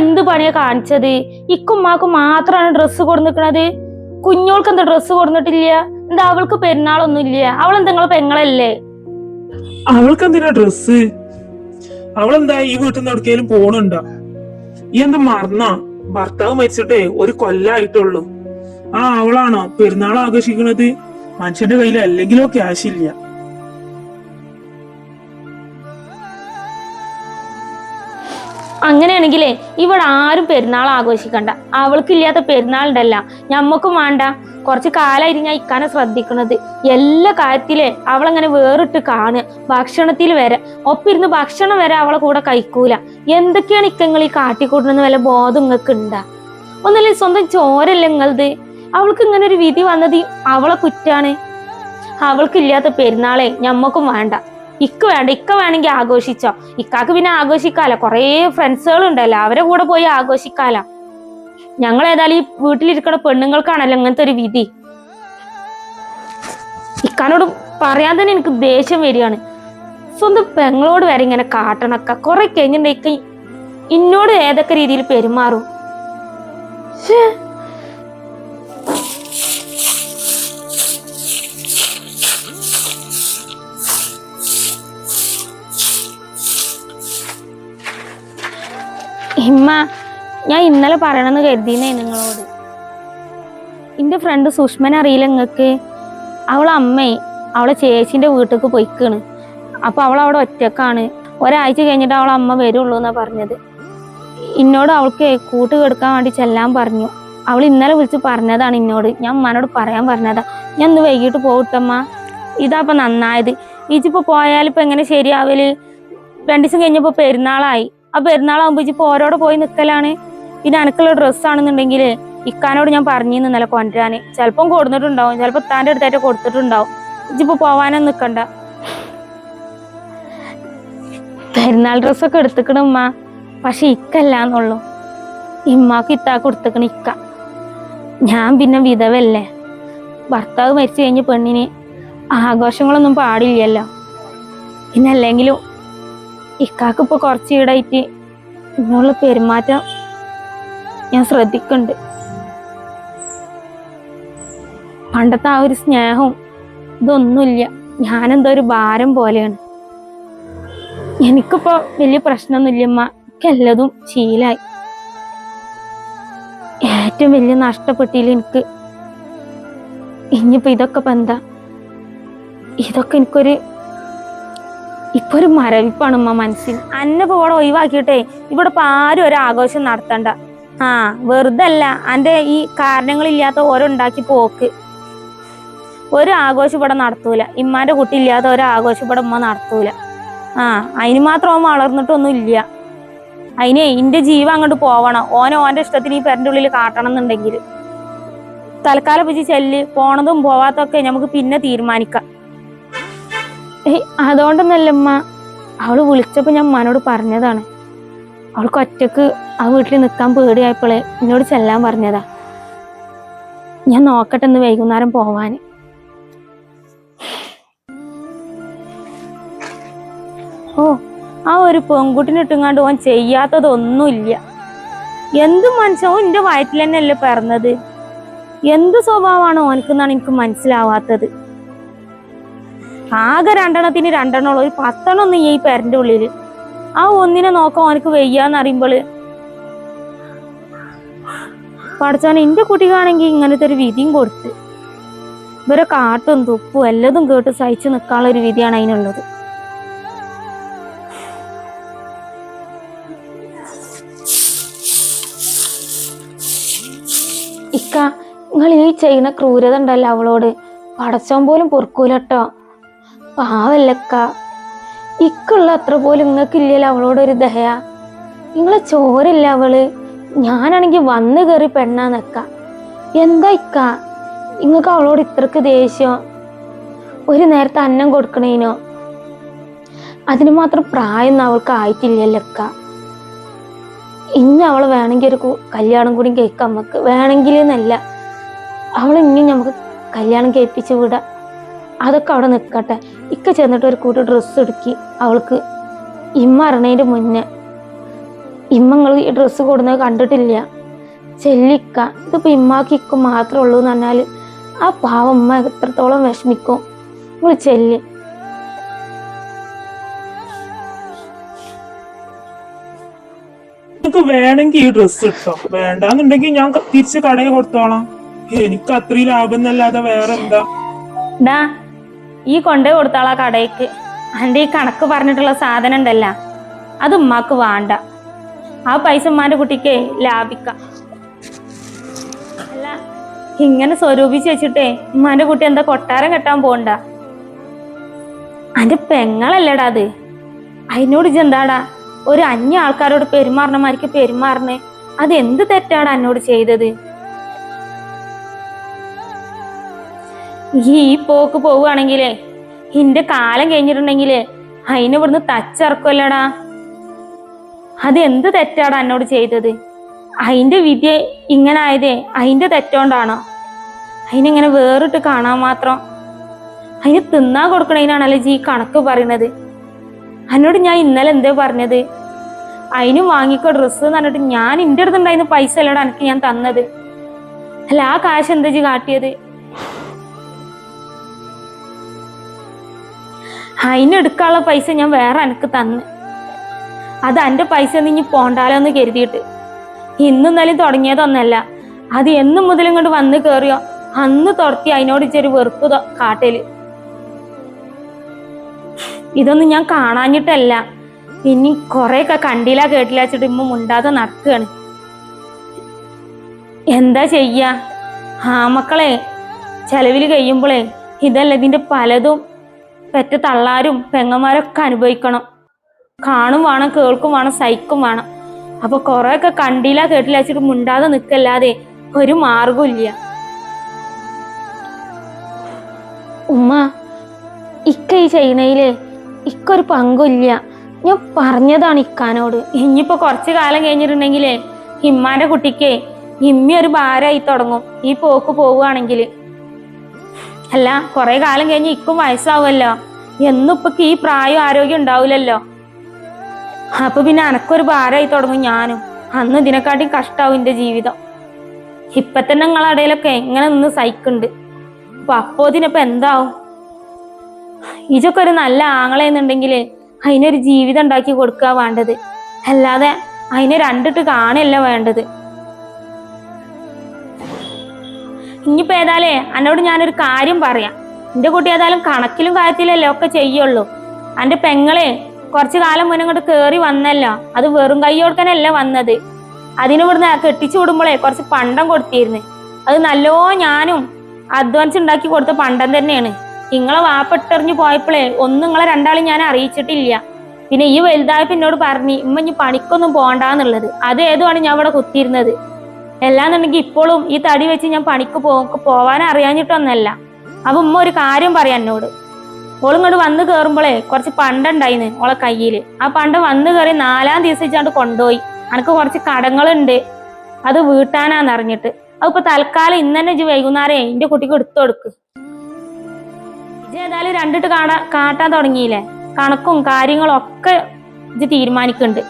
എന്ത് പണിയാ കാണിച്ചത്? ഇക്കുമ്മാക്ക് മാത്രമാണ് ഡ്രസ്സ് കൊടുന്നിക്കണത്. കുഞ്ഞോൾക്ക് എന്താ ഡ്രസ്സ് കൊടുന്നിട്ടില്ല? എന്താ അവൾക്ക് പെരുന്നാളൊന്നും ഇല്ല അവൾ എന്തെങ്കിലും പെങ്ങളല്ലേ? അവൾക്ക് എന്തിനാ ഡ്രസ്സ് അവളെന്താ ഈ വീട്ടിൽ നിന്ന് എവിടേക്കെങ്കിലും പോണുണ്ടോ? ഈ എന്താ മറന്ന? ഭർത്താവ് മരിച്ചിട്ടേ ഒരു കൊല്ലായിട്ടുള്ളൂ. ആ അവളാണോ പെരുന്നാൾ ആഘോഷിക്കണത് മനുഷ്യന്റെ കയ്യിൽ അല്ലെങ്കിലോ ക്യാഷ് ഇല്ല. അങ്ങനെയാണെങ്കിലേ ഇവിടെ ആരും പെരുന്നാൾ ആഘോഷിക്കണ്ട. അവൾക്കില്ലാത്ത പെരുന്നാളുണ്ടല്ല. ഞമ്മക്കും വേണ്ട. കുറച്ച് കാലമായിട്ട് ഞാൻ ഇക്കാനെ ശ്രദ്ധിക്കുന്നത് എല്ലാ കാര്യത്തിലെ അവളങ്ങനെ വേറിട്ട് കാണുക. ഭക്ഷണത്തിൽ വരെ. ഒപ്പിരുന്ന് ഭക്ഷണം വരെ അവളെ കൂടെ കഴിക്കൂല. എന്തൊക്കെയാണ് ഇക്കങ്ങൾ ഈ കാട്ടിക്കൂടുന്ന വല്ല ബോധം നിങ്ങൾക്ക് ഉണ്ടാ ഒന്നല്ലേ സ്വന്തം ചോരല്ലേ നിങ്ങളത് അവൾക്ക് ഇങ്ങനെ ഒരു വിധി വന്നത് അവളെ കുറ്റാണ്. അവൾക്കില്ലാത്ത പെരുന്നാളെ ഞമ്മക്കും വേണ്ട. ഇക്ക വേണ്ട ഇക്ക വേണമെങ്കിൽ ആഘോഷിച്ചോ. ഇക്കാക്ക് പിന്നെ ആഘോഷിക്കാലോ. കുറേ ഫ്രണ്ട്സുകൾ ഉണ്ടല്ലോ അവരെ കൂടെ പോയി ആഘോഷിക്കാലോ. ഞങ്ങൾ ഏതായാലും ഈ വീട്ടിലിരിക്കുന്ന പെണ്ണുങ്ങൾക്കാണല്ലോ അങ്ങനത്തെ ഒരു വിധി. ഇക്കാനോട് പറയാൻ തന്നെ എനിക്ക് ദേഷ്യം വരികയാണ്. സ്വന്തം പെങ്ങളോട് വരെ ഇങ്ങനെ കാട്ടണക്ക കുറെ കഴിഞ്ഞിട്ടുണ്ടെങ്കിൽ ഇന്നോട് ഏതൊക്കെ രീതിയിൽ പെരുമാറും? ഇമ്മ ഞാൻ ഇന്നലെ പറയണമെന്ന് കരുതിയേ നിങ്ങളോട്. എന്റെ ഫ്രണ്ട് സുഷ്മനെ അറിയില്ല നിങ്ങൾക്ക് അവളെ അമ്മേ അവളെ ചേച്ചിന്റെ വീട്ടിലേക്ക് പൊയ്ക്കാണ്. അപ്പോൾ അവൾ അവിടെ ഒറ്റക്കാണ്. ഒരാഴ്ച കഴിഞ്ഞിട്ട് അവളെ അമ്മ വരുള്ളൂ എന്നാണ് പറഞ്ഞത്. എന്നോട് അവൾക്ക് കൂട്ട് കെടുക്കാൻ വേണ്ടി ചെല്ലാൻ പറഞ്ഞു. അവൾ ഇന്നലെ വിളിച്ച് പറഞ്ഞതാണ് എന്നോട് ഞാൻ ഉമ്മാനോട് പറയാൻ പറഞ്ഞതാ. ഞാൻ ഇന്ന് വൈകിട്ട് പോകട്ടമ്മ ഇതാ ഇപ്പം നന്നായത്. ഇജിപ്പോൾ പോയാലിപ്പോൾ എങ്ങനെ ശരിയാവൽ? രണ്ടു ദിവസം കഴിഞ്ഞപ്പോൾ പെരുന്നാളായി. ആ പെരുന്നാളാകുമ്പോൾ ഇപ്പൊ ഓരോടെ പോയി നിൽക്കലാണ് പിന്നെ എനിക്കുള്ള ഡ്രസ്സാണെന്നുണ്ടെങ്കിൽ ഇക്കാനോട് ഞാൻ പറഞ്ഞിരുന്നു ഇന്നലെ കൊണ്ടുവരാൻ ചിലപ്പം കൊടുത്തിട്ടുണ്ടാവും ചിലപ്പോൾ താന്റെ അടുത്തായിട്ട് കൊടുത്തിട്ടുണ്ടാവും. ഇജിപ്പോൾ പോവാനൊന്നും നിൽക്കണ്ട പെരുന്നാൾ ഡ്രസ്സൊക്കെ എടുത്തുക്കണ ഉമ്മ. പക്ഷെ ഇക്കല്ല എന്നുള്ളു. ഇമ്മാക്ക് ഇത്താ കൊടുത്തുക്കണ ഇക്ക. ഞാൻ പിന്നെ വിധവല്ലേ ഭർത്താവ് മരിച്ചു കഴിഞ്ഞ പെണ്ണിന് ആഘോഷങ്ങളൊന്നും പാടില്ലല്ലോ. പിന്നെ അല്ലെങ്കിലും ഇക്കാക്ക് ഇപ്പൊ കുറച്ച് ഈടായിട്ട് ഇങ്ങനെയുള്ള പെരുമാറ്റം ഞാൻ ശ്രദ്ധിക്കുന്നുണ്ട് പണ്ടത്തെ ആ ഒരു സ്നേഹവും ഇതൊന്നുമില്ല. ഞാനെന്തോ ഒരു ഭാരം പോലെയാണ്. എനിക്കിപ്പോ വലിയ പ്രശ്നമൊന്നുമില്ല അമ്മ എനിക്കെല്ലതും ശീലായി. ഏറ്റവും വലിയ നഷ്ടപ്പെട്ടില്ല എനിക്ക്. ഇനിയിപ്പോ ഇതൊക്കെ എന്താ? ഇതൊക്കെ എനിക്കൊരു ഇപ്പൊ ഒരു മരവിപ്പാണ് ഉമ്മ മനസ്സിൽ. അന്നെ പോടെ ഒഴിവാക്കിയിട്ടേ ഇവിടെ ഇപ്പൊ ആരും ഒരു ആഘോഷം നടത്തണ്ട. ആ വെറുതെ അല്ല അന്റെ ഈ കാരണങ്ങളില്ലാത്ത ഓരോ ഉണ്ടാക്കി പോക്ക്. ഒരു ആഘോഷം ഇവിടെ നടത്തൂല. ഇമ്മാന്റെ കുട്ടി ഇല്ലാത്ത ഒരു ആഘോഷം ഇവിടെ ഉമ്മ നടത്തൂല. ആ അതിന് മാത്രം ഓൻ വളർന്നിട്ടൊന്നും ഇല്ല. അതിനെ ഇന്റെ ജീവൻ അങ്ങോട്ട് പോവണം. ഓനെ ഓന്റെ ഇഷ്ടത്തിന് ഈ പെരന്റെ ഉള്ളിൽ കാട്ടണം എന്നുണ്ടെങ്കിൽ തൽക്കാലം പിടിച്ച് ചെല്ല്. പോണതും പോവാത്തൊക്കെ നമുക്ക് പിന്നെ തീരുമാനിക്കാം. ഏയ് അതുകൊണ്ടൊന്നല്ല ഉമ്മ. വിളിച്ചപ്പോൾ വിളിച്ചപ്പോ ഞാൻ ഉമ്മാനോട് പറഞ്ഞതാണ്. അവൾക്ക് ഒറ്റയ്ക്ക് ആ വീട്ടിൽ നിൽക്കാൻ പേടിയായപ്പോളെ എന്നോട് ചെല്ലാൻ പറഞ്ഞതാ. ഞാൻ നോക്കട്ടെ ഇന്ന് വൈകുന്നേരം പോവാൻ ഓ ആ ഒരു പെൺകുട്ടിനെ ഇട്ടുങ്ങാണ്ട് ഓൻ ചെയ്യാത്തതൊന്നുമില്ല. എന്ത് മനുഷ്യൻ എന്റെ വയറ്റിൽ തന്നെയല്ലേ പിറന്നത്? എന്ത് സ്വഭാവമാണ് ഓനക്കെന്നാണ് എനിക്ക് മനസ്സിലാവാത്തത്? ആകെ രണ്ടെണ്ണത്തിന് രണ്ടെണ്ണമുള്ള. ഒരു പത്തെണ്ണം ഒന്നും ഈ പെരന്റെ ഉള്ളിൽ. ആ ഒന്നിനെ നോക്കാൻ ഓനക്ക് വയ്യാന്ന് അറിയുമ്പോൾ പഠിച്ചാൻ എന്റെ കുട്ടിക്കാണെങ്കിൽ ഇങ്ങനത്തെ ഒരു വിധിയും കൊടുത്ത്. ഇവരെ കാട്ടും തുപ്പും എല്ലതും കേട്ട് സഹിച്ചു നിൽക്കാനുള്ള ഒരു വിധിയാണ് അതിനുള്ളത്. ഇക്ക നിങ്ങൾ ഈ ചെയ്യുന്ന ക്രൂരത ഉണ്ടല്ലോ അവളോട്. പടച്ചോൻ പോലും പൊറുക്കൂലട്ടോ പാവല്ലക്ക. ഇക്കുള്ള അത്ര പോലും നിങ്ങൾക്കില്ലല്ലോ അവളോടൊരു ദയ. നിങ്ങളെ ചോരല്ല അവൾ. ഞാനാണെങ്കിൽ വന്ന് കയറി പെണ്ണാ നിക്ക എന്താ ഇക്ക? നിങ്ങൾക്ക് അവളോട് ഇത്രക്ക് ദേഷ്യം? ഒരു നേരത്തെ അന്നം കൊടുക്കണേനോ? അതിന് മാത്രം പ്രായം അവൾക്ക് ആയിട്ടില്ലല്ലോ അക്ക ഇനി അവളെ വേണമെങ്കിൽ ഒരു കല്യാണം കൂടി കേൾക്കാം നമുക്ക് വേണമെങ്കിൽ എന്നല്ല അവൾ നമുക്ക് കല്യാണം കേൾപ്പിച്ച് വിടാം. അതൊക്കെ അവിടെ നിൽക്കട്ടെ ഇക്ക ചെന്നിട്ട് ഒരു കൂട്ട് ഡ്രസ്സ് എടുക്കി അവൾക്ക് ഇമ്മ അറിയണതിന്റെ മുന്നേ ഇമ്മങ്ങൾ ഈ ഡ്രസ്സ് കൊടുന്നത് കണ്ടിട്ടില്ല. ചെല്ലിക്ക ഇതിപ്പോൾ ഇമ്മാക്ക് ഇക്ക മാത്രമേ ഉള്ളൂ എന്ന് പറഞ്ഞാൽ ആ പാവം ഉമ്മ എത്രത്തോളം വിഷമിക്കും. നമ്മൾ ചെല്ലി. നിനക്ക് വേണമെങ്കിൽ ഈ ഡ്രസ്സ് ഇട്ടോ? വേണ്ടാന്നുണ്ടെങ്കിൽ ഞാൻ തിരിച്ച് കടയിൽ കൊടുത്തോളാം. എനിക്ക് അത്രയും ലാഭം എന്നല്ലാതെ വേറെ എന്താ ഈ കൊണ്ടേ കൊടുത്താളാ കടയ്ക്ക്. എന്റെ ഈ കണക്ക് പറഞ്ഞിട്ടുള്ള സാധനം ഉണ്ടല്ല അത് ഉമ്മാക്ക് വേണ്ട. ആ പൈസ ഉമ്മാന്റെ കുട്ടിക്ക് ലാഭിക്കാം. അല്ല ഇങ്ങനെ സ്വരൂപിച്ച് വെച്ചിട്ടേ ഉമ്മാന്റെ കുട്ടി എന്താ കൊട്ടാരം കെട്ടാൻ പോണ്ട? അന്റെ പെങ്ങളല്ലടാ അത്. അതിനോട് ഇജെന്താടാ ഒരു അന്യ ആൾക്കാരോട് പെരുമാറണമാർക്ക് പെരുമാറണേ. അത് എന്ത് തെറ്റാണ് എന്നോട് ചെയ്തത്? ഈ പോക്ക് പോവുകയാണെങ്കിലേ ഇന്റെ കാലം കഴിഞ്ഞിട്ടുണ്ടെങ്കിലേ അതിന് ഇവിടുന്ന് തച്ചിറക്കുമല്ലടാ അത് എന്ത് തെറ്റാടാ എന്നോട് ചെയ്തത്? അതിന്റെ വിദ്യ ഇങ്ങനെ ആയതേ അതിന്റെ തെറ്റോണ്ടാണോ? അതിനെങ്ങനെ വേറിട്ട് കാണാൻ മാത്രം. അതിന് തിന്നാൻ കൊടുക്കണതിനാണല്ലോ ജീ കണക്ക് പറയണത്? എന്നോട് ഞാൻ ഇന്നലെ എന്തേ പറഞ്ഞത്? അതിനും വാങ്ങിക്കോ ഡ്രസ്സ് എന്ന് പറഞ്ഞിട്ട് ഞാൻ എന്റെ അടുത്തുണ്ടായിരുന്ന പൈസ അല്ലടാ എനിക്ക് ഞാൻ തന്നത്. അല്ല ആ കാശ് എന്താ ജി കാട്ടിയത്? അതിനെടുക്കാനുള്ള പൈസ ഞാൻ വേറെ എനിക്ക് തന്ന്. അത് എന്റെ പൈസ നീ ഇനി പോണ്ടാലോ എന്ന് കരുതിയിട്ട്. ഇന്നും ഇന്നലെയും തുടങ്ങിയതൊന്നല്ല. അത് എന്നു മുതൽ ഇങ്ങോട്ട് വന്ന് കയറിയോ അന്ന് തുടത്തി അതിനോട് ഇച്ചൊരു വെറുപ്പ് കാട്ടൽ. ഇതൊന്നും ഞാൻ കാണാഞ്ഞിട്ടല്ല. പിന്നെ കുറെയൊക്കെ കണ്ടില്ല കേട്ടില്ല വെച്ചിട്ട് ഇമ്മ മുണ്ടാതെ നടക്കുകയാണ് എന്താ ചെയ്യ? ആ മക്കളെ ചെലവിൽ കഴിയുമ്പോളേ ഇതല്ല ഇതിന്റെ പലതും പെറ്റ തള്ളാരും പെങ്ങന്മാരൊക്കെ അനുഭവിക്കണം. കാണും വേണം കേൾക്കും വേണം സഹിക്കും വേണം. അപ്പൊ കുറെ ഒക്കെ കണ്ടില്ല കേട്ടില്ല വെച്ചിട്ട് മുണ്ടാതെ നിക്കല്ലാതെ ഒരു മാർഗമില്ല ഉമ്മ ഇക്ക ഈ ചൈനയിലെ ഇക്കൊരു പങ്കില്ല ഞാൻ പറഞ്ഞതാണ് ഇക്കാനോട്. ഇനിയിപ്പോ കുറച്ചു കാലം കഴിഞ്ഞിട്ടുണ്ടെങ്കിലേ ഇമ്മാന്റെ കുട്ടിക്ക് ഇമ്മി ഒരു ഭാരമായി തുടങ്ങും. ഈ പോക്ക് പോവുകയാണെങ്കിൽ അല്ല കുറെ കാലം കഴിഞ്ഞ് ഇക്കും വയസ്സാവുമല്ലോ. എന്നും ഇപ്പൊ ഈ പ്രായം ആരോഗ്യം ഉണ്ടാവില്ലല്ലോ അപ്പൊ പിന്നെ അനക്കൊരു ഭാരമായി തുടങ്ങും ഞാനും. അന്ന് ഇതിനെക്കാട്ടി കഷ്ടാവും എന്റെ ജീവിതം. ഇപ്പൊ തന്നെ നിങ്ങളടയിലൊക്കെ എങ്ങനെ നിന്ന് സഹിക്കുന്നുണ്ട് അപ്പൊ അപ്പോ ഇതിനിപ്പൊ എന്താവും? ഇതൊക്കെ ഒരു നല്ല ആങ്ങളെന്നുണ്ടെങ്കിൽ അതിനൊരു ജീവിതം ഉണ്ടാക്കി കൊടുക്കുക വേണ്ടത്. അല്ലാതെ അതിനെ രണ്ടിട്ട് കാണല്ല വേണ്ടത്. ഇനിയിപ്പോ ഏതായാലേ എന്നോട് ഞാനൊരു കാര്യം പറയാം. എന്റെ കുട്ടി ഏതായാലും കണക്കിലും കാര്യത്തിലല്ലേ ഒക്കെ ചെയ്യുള്ളൂ. എന്റെ പെങ്ങളെ കുറച്ച് കാലം മുന്നേ ഇങ്ങോട്ട് കയറി വന്നല്ലോ. അത് വെറും കൈയോടുക്കനല്ല വന്നത്. അതിനിവിടുന്ന് കെട്ടിച്ചു വിടുമ്പോഴേ കുറച്ച് പണ്ടം കൊടുത്തിരുന്നു. അത് നല്ലോ ഞാനും അധ്വാനിച്ച് ഉണ്ടാക്കി കൊടുത്ത പണ്ടം തന്നെയാണ്. നിങ്ങളെ വാപ്പെട്ടെറിഞ്ഞു പോയപ്പോഴേ ഒന്നും നിങ്ങളെ രണ്ടാളും ഞാൻ അറിയിച്ചിട്ടില്ല. പിന്നെ ഈ വലുതായപ്പോ എന്നോട് പറഞ്ഞു ഇമ്മ ഇനി പണിക്കൊന്നും പോകണ്ടെന്നുള്ളത് അത് ഏതുമാണ് ഞാൻ ഇവിടെ കുത്തിയിരുന്നത്? എല്ലാന്നുണ്ടെങ്കിൽ ഇപ്പോഴും ഈ തടി വെച്ച് ഞാൻ പണിക്ക് പോ പോവാൻ അറിയാഞ്ഞിട്ടൊന്നല്ല. അപ്പൊ ഉമ്മ ഒരു കാര്യം പറയാം എന്നോട്. ഓളിങ്ങോട്ട് വന്ന് കയറുമ്പോഴേ കുറച്ച് പണ്ടുണ്ടായിന്ന് ഓളെ കയ്യിൽ. ആ പണ്ട് വന്ന് കയറി നാലാം ദിവസം വെച്ചാണ്ട് കൊണ്ടുപോയി അനക്ക് കുറച്ച് കടങ്ങളുണ്ട്. അത് വീട്ടാനാന്ന് അറിഞ്ഞിട്ട്. അതിപ്പോ തൽക്കാലം ഇന്ന് തന്നെ വൈകുന്നേരേ എന്റെ കുട്ടിക്ക് എടുത്തു കൊടുക്ക്. ഇജ്ജ് ഏതായാലും രണ്ടിട്ട് കാടാ കാട്ടാൻ തുടങ്ങിയില്ലേ? കണക്കും കാര്യങ്ങളും ഒക്കെ ഇജ്ജ് തീരുമാനിക്കുന്നുണ്ട്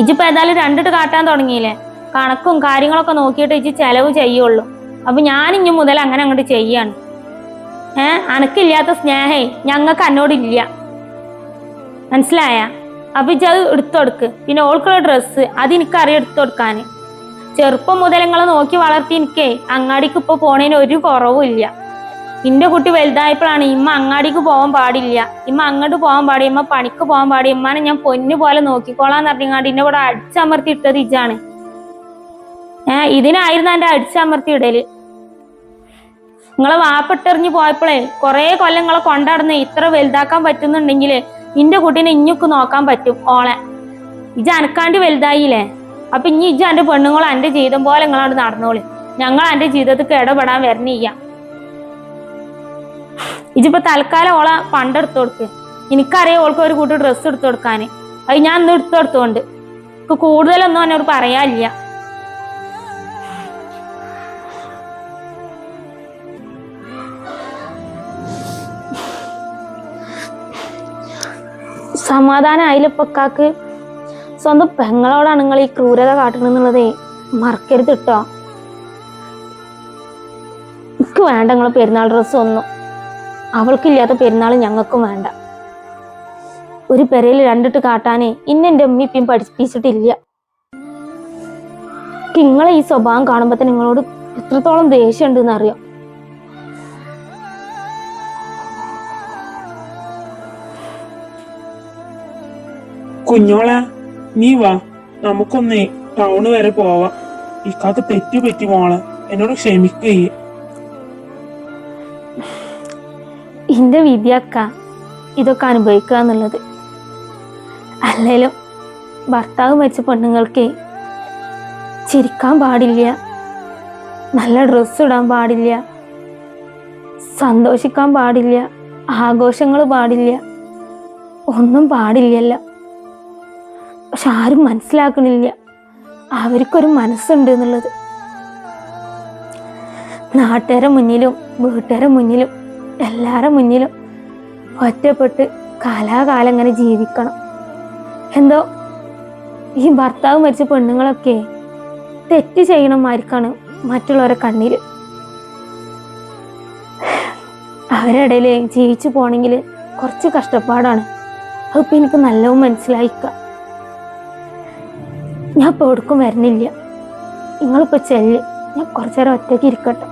ഇജ്ജിപ്പോ ഏതായാലും രണ്ടിട്ട് കാട്ടാൻ തുടങ്ങിയില്ലേ? കണക്കും കാര്യങ്ങളൊക്കെ നോക്കിയിട്ട് ഇച്ചി ചെലവ് ചെയ്യുള്ളൂ. അപ്പൊ ഞാൻ മുതൽ അങ്ങനെ അങ്ങോട്ട് ചെയ്യാണ്. ഏ? അനക്കില്ലാത്ത സ്നേഹേ ഞങ്ങൾക്ക് എന്നോടില്ല മനസ്സിലായ? അപ്പൊ ഇജ്ജ് അത് എടുത്തൊടുക്ക് പിന്നെ ഓൾക്കുള്ള ഡ്രസ്സ് അത് എനിക്കറിയാം എടുത്തൊടുക്കാന് ചെറുപ്പം മുതൽ നിങ്ങളെ നോക്കി വളർത്തി എനിക്കേ അങ്ങാടിക്ക് ഇപ്പൊ പോണേന് ഒരു കുറവുമില്ല ഇന്റെ കുട്ടി വലുതായപ്പോഴാണ് ഇമ്മ അങ്ങാടിക്ക് പോകാൻ പാടില്ല. ഇമ്മ അങ്ങോട്ട് പോകാൻ പാടില്ല. ഇമ്മ പണിക്ക് പോകാൻ പാടില്ല. ഇമ്മാനെ ഞാൻ പൊന്നു പോലെ നോക്കിക്കോളാന്ന് പറഞ്ഞാണ്ട് ഇന്നെ ഇവിടെ അടിച്ചമർത്തി ഇട്ടത് ഇജാണ് ഏ ഇതിനായിരുന്നു എന്റെ അടിച്ചമർത്തി ഇടൽ. നിങ്ങളെ വാപ്പിട്ടെറിഞ്ഞു പോയപ്പോഴേ കുറേ കൊല്ലം നിങ്ങളെ കൊണ്ടടന്ന് ഇത്ര വലുതാക്കാൻ പറ്റുന്നുണ്ടെങ്കിൽ ഇന്റെ കുട്ടീനെ ഇഞ്ഞുക്ക് നോക്കാൻ പറ്റും ഓളെ. ഇജ് അനക്കാണ്ട് വലുതായില്ലേ? അപ്പൊ ഇനി ഇജ് എന്റെ പെണ്ണുങ്ങളെ എന്റെ ജീവിതം പോലെ നിങ്ങളോട് നടന്നോളി. ഞങ്ങൾ എന്റെ ജീവിതത്തിൽ ഇടപെടാൻ വരണില്ല. ഇജിപ്പോ തൽക്കാലം ഓളെ പണ്ടെടുത്തു കൊടുക്ക്. എനിക്കറിയാം ഓൾക്ക് ഒരു കൂട്ടി ഡ്രസ്സ് എടുത്തു കൊടുക്കാന് അത് ഞാൻ ഇന്ന് എടുത്തു കൊടുത്തോണ്ട്. കൂടുതലൊന്നും എന്നോട് പറയാനില്ല. സമാധാനം ആയില്ലപ്പൊക്കാക്ക് സ്വന്തം പെങ്ങളോടാണ് നിങ്ങൾ ഈ ക്രൂരത കാട്ടണമെന്നുള്ളതേ മറക്കരുത് കേട്ടോ. എനിക്ക് വേണ്ട നിങ്ങളെ പെരുന്നാൾ ഡ്രസ്സ് ഒന്നും. അവൾക്കില്ലാത്ത പെരുന്നാൾ ഞങ്ങൾക്കും വേണ്ട. ഒരു പെരയിൽ രണ്ടിട്ട് കാട്ടാനേ ഇന്ന എന്റെ ഉമ്മ ഇപ്പം പഠിപ്പിച്ചിട്ടില്ല. നിങ്ങളെ ഈ സ്വഭാവം കാണുമ്പോൾ തന്നെ നിങ്ങളോട് എത്രത്തോളം ദേഷ്യം ഉണ്ടെന്ന് അറിയാം കുഞ്ഞോളെ നീ വാ. നമുക്കൊന്ന് ടൗണ് വരെ പോവാം. ഇക്കാക്ക് തെറ്റു പറ്റി മോളെ. എന്നോട് ക്ഷമിക്കുകയെ വിധി അക്ക ഇതൊക്കെ അനുഭവിക്കുക എന്നുള്ളത്. അല്ലേലും ഭർത്താവ് മരിച്ച പെണ്ണുങ്ങൾക്ക് ചിരിക്കാൻ പാടില്ല. നല്ല ഡ്രസ്സ് ഇടാൻ പാടില്ല. സന്തോഷിക്കാൻ പാടില്ല. ആഘോഷങ്ങൾ പാടില്ല. ഒന്നും പാടില്ലല്ല. പക്ഷെ ആരും മനസ്സിലാക്കണില്ല. അവർക്കൊരു മനസ്സുണ്ട് എന്നുള്ളത്. നാട്ടുകാരെ മുന്നിലും വീട്ടുകാരെ മുന്നിലും എല്ലാവരുടെ മുന്നിലും ഒറ്റപ്പെട്ട് കാലാകാലം ഇങ്ങനെ ജീവിക്കണം. എന്തോ ഈ ഭർത്താവ് മരിച്ച പെണ്ണുങ്ങളൊക്കെ തെറ്റ് ചെയ്യണമാർക്കാണ് മറ്റുള്ളവരെ കണ്ണിൽ അവരുടെ ജീവിച്ചു പോകണമെങ്കിൽ കുറച്ച് കഷ്ടപ്പാടാണ്. അതിപ്പോൾ എനിക്ക് നല്ലവും മനസ്സിലായിക്ക. ഞാൻ ഇപ്പോൾ എവിടേക്കും വരുന്നില്ല. നിങ്ങളിപ്പോൾ ചെല്ല്. ഞാൻ കുറച്ചു നേരം ഒറ്റയ്ക്ക് ഇരിക്കട്ടെ.